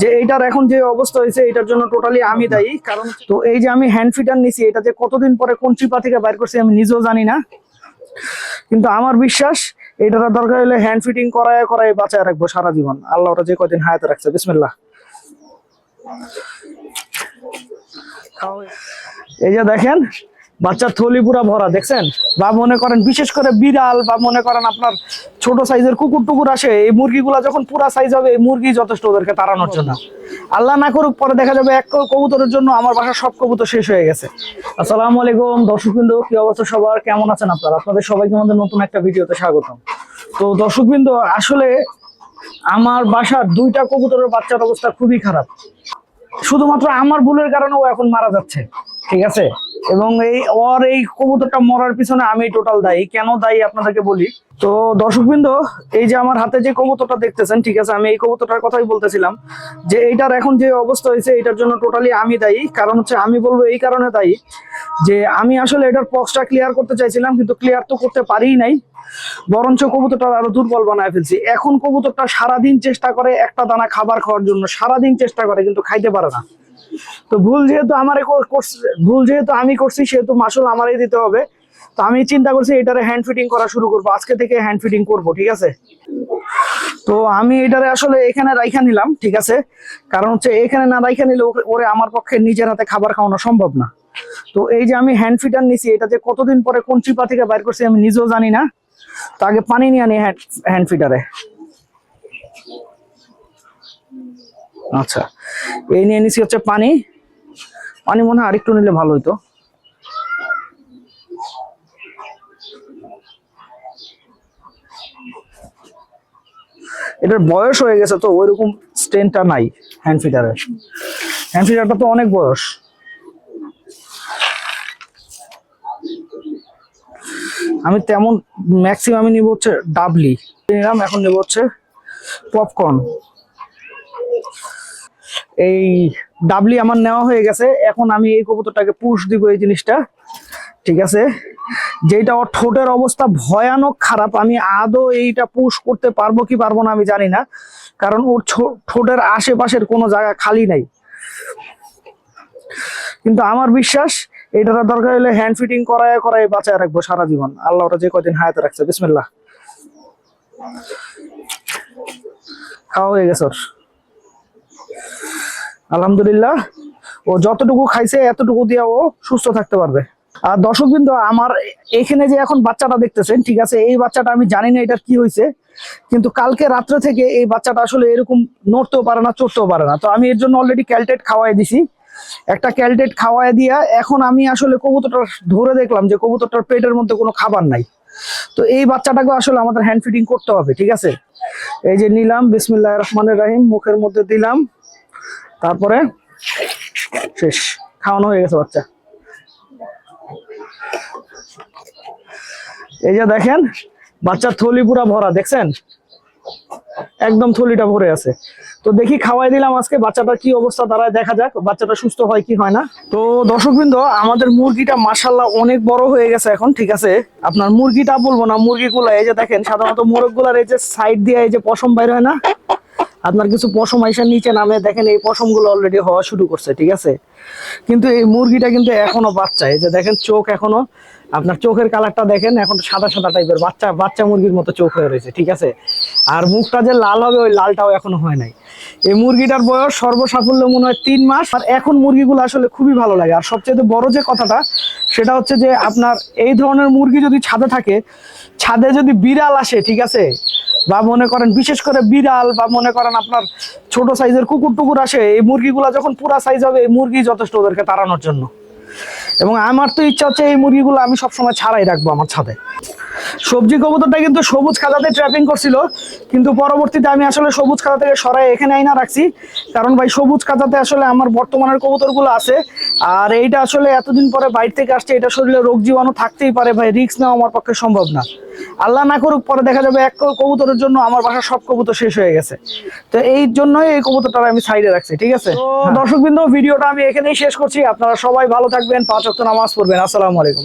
যে এইটার এখন যে অবস্থা হয়েছে এটার জন্য টোটালি আমি দায়ী। কারণ তো এই যে আমি হ্যান্ড ফিটার নিছি এটা যে কতদিন পরে কোন চিপা থেকে বাইর করছি আমি নিজেও জানি না। কিন্তু আমার বিশ্বাস এটার দরকার হলে হ্যান্ড ফিটিং করায় করায় বাঁচায় রাখব সারা জীবন। আল্লাহ ওটা যে কদিন হায়াতে রাখছে বিসমিল্লাহ। এই যে দেখেন বাচ্চার থলি পুরা ভরা দেখছেন? বা মনে করেন বিশেষ করে বিড়াল বা মনে করেন আপনার ছোট সাইজের কুকুর টুকুর আসে, এই মুরগিগুলা যখন পুরা সাইজ হবে, এই মুরগি যথেষ্ট ওদেরকে তাড়ানোর জন্য। আল্লাহ না করুক, পরে দেখা যাবে এক কবুতরের জন্য আমার বাসার সব কবুতর শেষ হয়ে গেছে। আসসালামু আলাইকুম, দর্শকবৃন্দ, কি অবস্থা সবার? কেমন আছেন আপনারা? আপনাদের সবাইকে আমাদের নতুন একটা ভিডিওতে স্বাগতম। তো দর্শকবৃন্দ, আসলে আমার বাসার দুইটা কবুতরের বাচ্চার অবস্থা খুবই খারাপ। শুধুমাত্র আমার ভুলের কারণে ও এখন মারা যাচ্ছে, ঠিক আছে? এবং এই ওর এই কবুতরটা মরার পিছনে আমি টোটাল দায়ী। কেন দায়ী আপনাদেরকে বলি? তো দর্শকবৃন্দ, এই যে আমার হাতে যে কবুতরটা দেখতেছেন, ঠিক আছে, আমি এই কবুতরটার কথাই বলতেছিলাম যে এইটার এখন যে অবস্থা হয়েছে এটার জন্য টোটালি আমি দায়ী। কারণ হচ্ছে আমি বলব এই কারণে দায়ী যে আমি আসলে এটার পক্সটা ক্লিয়ার করতে চাইছিলাম, কিন্তু ক্লিয়ার তো করতে পারিই নাই। বরঞ্চ কবুতরটা আরও দুর্বল বানায় ফেলছি। এখন কবুতরটা সারাদিন চেষ্টা করে একটা দানা খাবার খাওয়ার জন্য, সারাদিন চেষ্টা করে, কিন্তু খাইতে পারে না। তো ভুল যেহেতু আমার ভুল যেহেতু আমি করছি, সেহেতু মাসুল আমারই দিতে হবে। তো আমি চিন্তা করছি এটারে হ্যান্ড ফিটিং করা শুরু করব। আজকে থেকে হ্যান্ড ফিটিং করব, ঠিক আছে? তো আমি এটারে আসলে এখানে রাইখা নিলাম, ঠিক আছে? কারণ হচ্ছে এখানে না রাইখা নিলে ওরে আমার পক্ষে নিজের হাতে খাবার খাওয়ানো সম্ভব না। তো এই যে আমি হ্যান্ড ফিটার নিছি, এটা যে কতদিন পরে কোন চিপা থেকে বাইর করছি আমি নিজেও জানি না। তো আগে পানি নিয়ে আনি হ্যান্ড ফিটারে আচ্ছা। এই নিয়ে নিছি হচ্ছে পানি। পানি মনে হয় আরেকটু নিলে ভালো হইতো। এটার বয়স হয়ে গেছে তো ওইরকম স্টেনটা নাই হ্যান্ড ফিটারের হ্যান্ড ফিটারটা তো অনেক বয়স। আমি তেমন ম্যাক্সিমাম নিব হচ্ছে ডাবলি। নিলাম, এখন নেব হচ্ছে পপকর্ন। এই ডাবলি আমার নেওয়া হয়ে গেছে। এখন আমি এই কবুতরটাকে পুশ দিব এই জিনিসটা। ঠিক আছে? যেটা ওর ঠোঁটের অবস্থা ভয়ানক খারাপ, আমি আদৌ এইটা পুশ করতে পারব কি পারব না আমি জানি না। কারণ ওর ঠোঁটের আশেপাশের কোনো জায়গা খালি নাই। কিন্তু আমার বিশ্বাস, এটার দরকার হলে হ্যান্ড ফিটিং করায় করায় বাঁচায় রাখব সারা জীবন। আল্লাহ ওটা যে কদিন হায়াতে রাখছে, বিসমিল্লাহ। খাওয়া হয়ে গেছে ওর। আলহামদুলিল্লাহ। ও যতটুকু খাইছে, এতটুকু দিয়ে ও সুস্থ থাকতে পারবে। আর দর্শকবৃন্দ, আমার এখানে যে এখন বাচ্চাটা দেখতেছেন, ঠিক আছে, এই বাচ্চাটা আমি জানি না এটার কি হয়েছে কিন্তু কালকে রাত্রে থেকে এই বাচ্চাটা আসলে এরকম নড়তেও পারে না, চড়তেও পারে না। তো আমি এর জন্য অলরেডি ক্যালটেট খাওয়াই দিছি। একটা ক্যালটেট খাওয়াই দিয়া এখন আমি আসলে কবুতরটা ধরে দেখলাম যে কবুতরটার পেটের মধ্যে কোনো খাবার নাই। তো এই বাচ্চাটাকে আসলে আমাদের হ্যান্ড ফিটিং করতে হবে, ঠিক আছে? এই যে নিলাম বিসমিল্লাহ রহমানের রাহিম, মুখের মধ্যে দিলাম। তারপরে শেষ। খাওয়ানো হয়ে গেছে বাচ্চা। এই যে দেখেন, বাচ্চার থলি পুরা ভরা, দেখছেন? একদম থলিটা ভরে আছে। তো দেখি খাওয়াই দিলাম আজকে, বাচ্চাটার কি অবস্থা দাঁড়ায় দেখা যাক, বাচ্চাটা সুস্থ হয় কি হয় না। তো দর্শকবৃন্দ, আমাদের মুরগিটা মাসাল্লাহ অনেক বড় হয়ে গেছে এখন, ঠিক আছে? আপনার মুরগিটা বলব না, মুরগিগুলা, এই যে দেখেন, সাধারণত মোরগগুলার এই যে সাইড দিয়ে এই যে পশম বাইর হয় না আপনার কিছু পশম আইসার নিচে নামে, দেখেন এই পশমগুলো অলরেডি হওয়া শুরু করছে, ঠিক আছে? কিন্তু এই মুরগিটা কিন্তু এখনও বাচ্চা, এই যে দেখেন চোখ এখনও, আপনার চোখের কালারটা দেখেন, এখন সাদা সাদা টাইপের বাচ্চা বাচ্চা মুরগির মতো চোখ হয়ে রয়েছে, ঠিক আছে? আর মুখটা যে লাল হবে, ওই লালটাও এখনও হয় নাই। এই মুরগিটার বয়স সর্বসাফল্য মনে হয় তিন মাস, আর এখন মুরগিগুলো আসলে খুবই ভালো লাগে। আর সবচেয়ে বড় যে কথাটা, সেটা হচ্ছে যে আপনার এই ধরনের মুরগি যদি ছাদে থাকে, ছাদে যদি বিড়াল আসে, ঠিক আছে? বা মনে করেন বিশেষ করে বিড়াল বা মনে করেন আপনার ছোট সাইজের কুকুর টুকুর আসে, এই মুরগিগুলো যখন পুরা সাইজ হবে, এই মুরগি যথেষ্ট ওদেরকে তাড়ানোর জন্য। এবং আমার তো ইচ্ছা হচ্ছে এই মুরগিগুলো আমি সবসময় ছাড়াই রাখব আমার ছাদে। সবজি কবুতরটা কিন্তু সবুজ খাতাতে ট্র্যাপিং করছিল। কিন্তু পরবর্তীতে আমি আসলে সবুজ খাতা থেকে সরাই এখানে আইনা রাখছি। কারণ ভাই সবুজ খাতাতে আসলে আমার বর্তমানের কবুতরগুলো আছে। আর এইটা আসলে এতদিন পরে বাইরে থেকে আসছে এটা শরীরে রোগ জীবাণু থাকতেই পারে ভাই রিস্ক নেওয়া আমার পক্ষে সম্ভব না। আল্লাহ না করুক পরে দেখা যাবে এক কবুতরের জন্য আমার বাসার সব কবুতর শেষ হয়ে গেছে। তো এই জন্যই এই কবুতরটা আমি সাইডে রাখছি ঠিক আছে? দর্শক বিন্দু ভিডিওটা আমি এখানেই শেষ করছি। আপনারা সবাই ভালো থাকবেন পাঁচ অক্ট নামাজ পড়বেন। আসসালামু আলাইকুম।